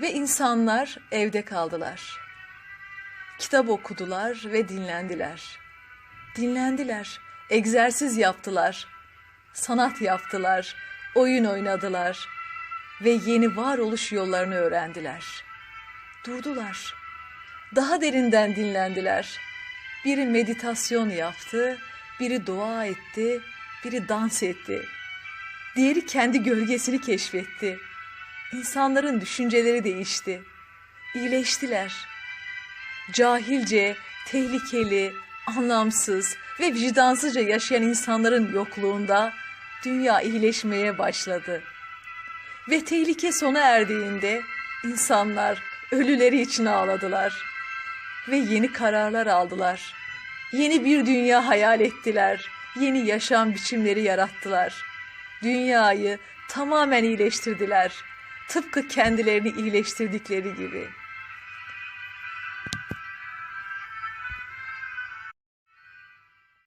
Ve insanlar evde kaldılar. Kitap okudular ve dinlendiler. Dinlendiler, egzersiz yaptılar, sanat yaptılar, oyun oynadılar ve yeni varoluş yollarını öğrendiler. Durdular. Daha derinden dinlendiler. Biri meditasyon yaptı, biri dua etti, biri dans etti. Diğeri kendi gölgesini keşfetti. İnsanların düşünceleri değişti. İyileştiler. Cahilce, tehlikeli, anlamsız ve vicdansızca yaşayan insanların yokluğunda dünya iyileşmeye başladı. Ve tehlike sona erdiğinde insanlar ölüleri için ağladılar ve yeni kararlar aldılar. Yeni bir dünya hayal ettiler. Yeni yaşam biçimleri yarattılar. Dünyayı tamamen iyileştirdiler. Tıpkı kendilerini iyileştirdikleri gibi.